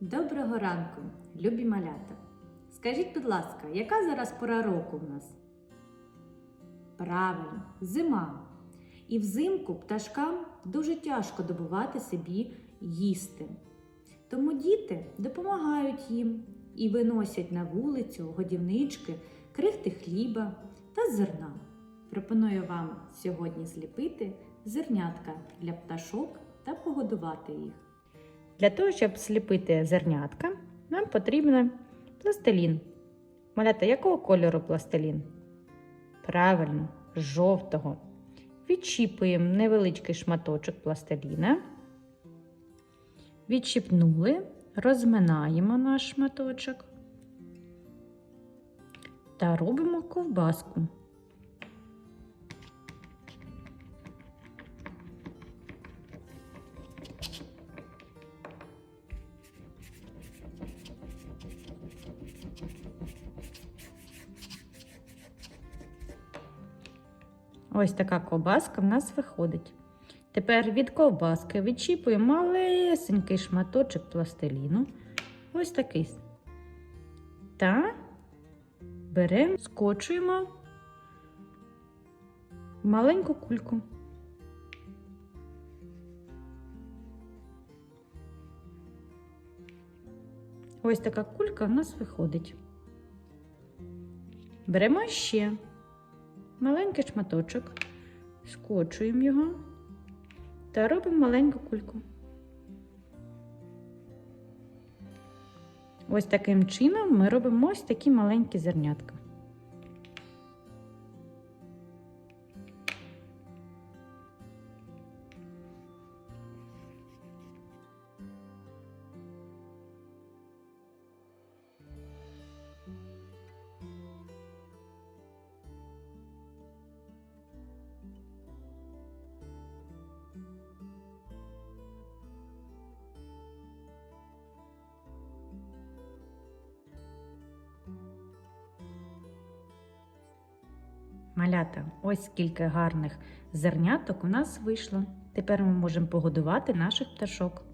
Доброго ранку, любі малята. Скажіть, будь ласка, яка зараз пора року в нас? Правильно, зима. І взимку пташкам дуже тяжко добувати собі їсти. Тому діти допомагають їм і виносять на вулицю годівнички, крихти хліба та зерна. Пропоную вам сьогодні зліпити зернятка для пташок та погодувати їх. Для того, щоб зліпити зернятка, нам потрібен пластилін. Малята, якого кольору пластилін? Правильно, жовтого. Відчіпуємо невеличкий шматочок пластиліна. Відчіпнули, розминаємо наш шматочок та робимо ковбаску. Ось така ковбаска в нас виходить. Тепер від ковбаски відчіпуємо малесенький шматочок пластиліну. Ось такий. Та беремо, скочуємо маленьку кульку. Ось така кулька в нас виходить. Беремо ще маленький шматочок, скочуємо його та робимо маленьку кульку. Ось таким чином ми робимо ось такі маленькі зернятка. Малята, ось скільки гарних зерняток у нас вийшло. Тепер ми можемо погодувати наших пташок.